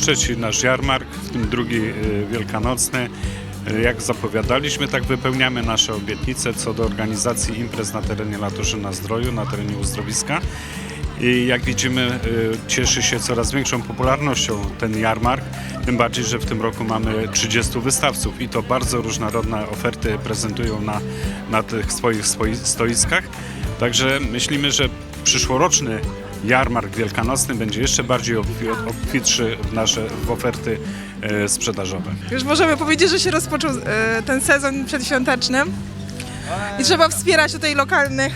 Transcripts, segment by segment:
Trzeci nasz jarmark, w tym drugi y, wielkanocny. Y, Jak zapowiadaliśmy, tak wypełniamy nasze obietnice co do organizacji imprez na terenie Latuszyna Zdroju, na terenie uzdrowiska. I jak widzimy, y, cieszy się coraz większą popularnością ten jarmark, tym bardziej, że w tym roku mamy 30 wystawców i to bardzo różnorodne oferty prezentują na, na tych swoich swoi- stoiskach. Także myślimy, że przyszłoroczny jarmark wielkanocny będzie jeszcze bardziej obfi- obfitszy w nasze w oferty e, sprzedażowe. Już możemy powiedzieć, że się rozpoczął e, ten sezon przedświąteczny i trzeba wspierać tutaj lokalnych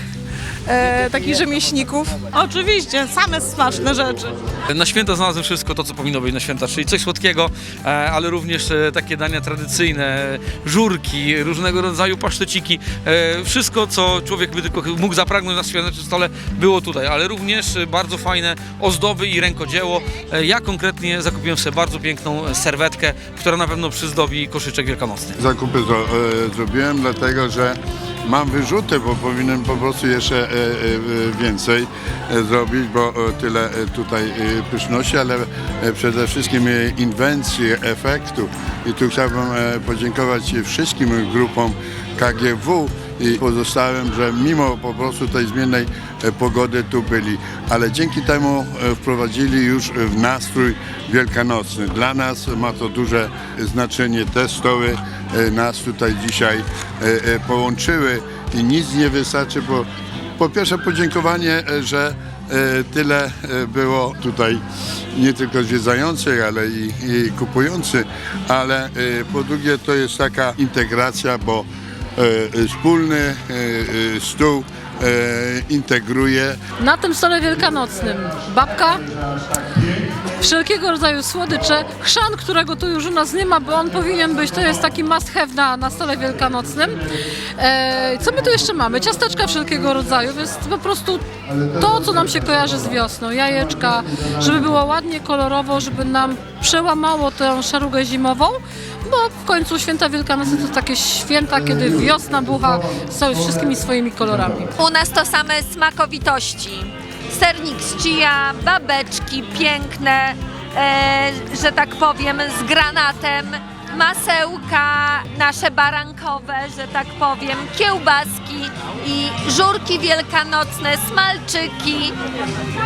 e, takich rzemieślników. Oczywiście, same smaczne rzeczy. Na święta znalazłem wszystko to, co powinno być na święta, czyli coś słodkiego, e, ale również e, takie dania tradycyjne, żurki, różnego rodzaju paszteciki. e, Wszystko, co człowiek by tylko mógł zapragnąć na świątecznym stole, było tutaj, ale również e, bardzo fajne ozdoby i rękodzieło. E, Ja konkretnie zakupiłem sobie bardzo piękną serwetkę, która na pewno przyzdobi koszyczek wielkanocny. Zakupy zro, e, zrobiłem dlatego, że mam wyrzuty, bo powinienem po prostu jeszcze e, e, więcej e, zrobić, bo tyle tutaj pyszności, ale przede wszystkim inwencji, efektu. I tu chciałbym podziękować wszystkim grupom KGW i pozostałym, że mimo po prostu tej zmiennej e, pogody tu byli, ale dzięki temu e, wprowadzili już w nastrój wielkanocny. Dla nas ma to duże znaczenie. Te stoły e, nas tutaj dzisiaj e, e, połączyły i nic nie wystarczy, bo po pierwsze podziękowanie, e, że e, tyle e, było tutaj nie tylko zwiedzających, ale i, i kupujących, ale e, po drugie to jest taka integracja, bo e, e, wspólny e, e, stół e, integruje. Na tym stole wielkanocnym. Babka, wszelkiego rodzaju słodycze, chrzan, którego tu już u nas nie ma, bo on powinien być, to jest taki must have na, na stole wielkanocnym. E, co my tu jeszcze mamy? Ciasteczka wszelkiego rodzaju, więc po prostu to, co nam się kojarzy z wiosną, jajeczka, żeby było ładnie, kolorowo, żeby nam przełamało tę szarugę zimową, bo w końcu święta wielkanocne to takie święta, kiedy wiosna bucha z wszystkimi swoimi kolorami. U nas to same smakowitości. Sernik z chia, babeczki piękne, e, że tak powiem, z granatem, masełka nasze barankowe, że tak powiem, kiełbaski i żurki wielkanocne, smalczyki,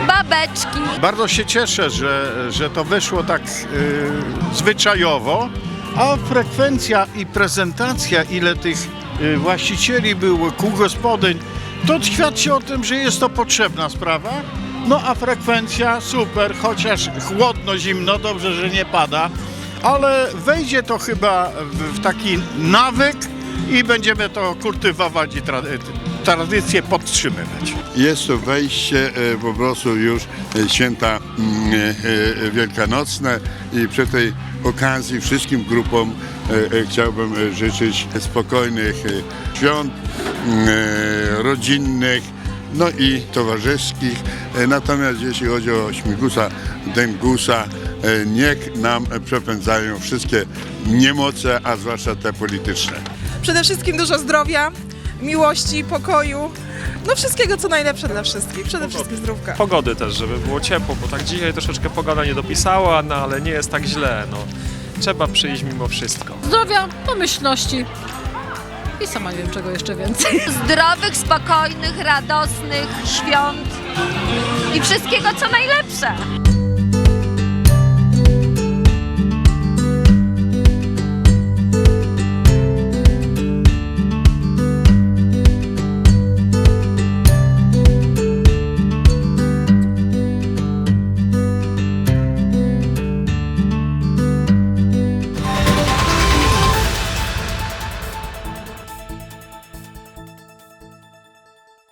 babeczki. Bardzo się cieszę, że, że to wyszło tak y, zwyczajowo, a frekwencja i prezentacja, ile tych y, właścicieli było, kół gospodyń, to świadczy o tym, że jest to potrzebna sprawa. No a frekwencja super, chociaż chłodno, zimno, dobrze, że nie pada, ale wejdzie to chyba w, taki nawyk i będziemy to kultywować i tra, tradycję podtrzymywać. Jest to wejście e, po prostu już e, święta mm, e, wielkanocne i przy tej okazji wszystkim grupom chciałbym życzyć spokojnych świąt, mm, rodzinnych, no i towarzyskich. E, Natomiast jeśli chodzi o śmigusa, dęgusa, e, niech nam przepędzają wszystkie niemoce, a zwłaszcza te polityczne. Przede wszystkim dużo zdrowia, miłości, pokoju, no wszystkiego co najlepsze dla wszystkich. Przede wszystkim zdrówka. pogody też, żeby było ciepło, bo tak dzisiaj troszeczkę pogoda nie dopisała, no ale nie jest tak źle, no. Trzeba przyjść mimo wszystko. Zdrowia, pomyślności i sama nie wiem czego jeszcze więcej. Zdrowych, spokojnych, radosnych świąt i wszystkiego co najlepsze.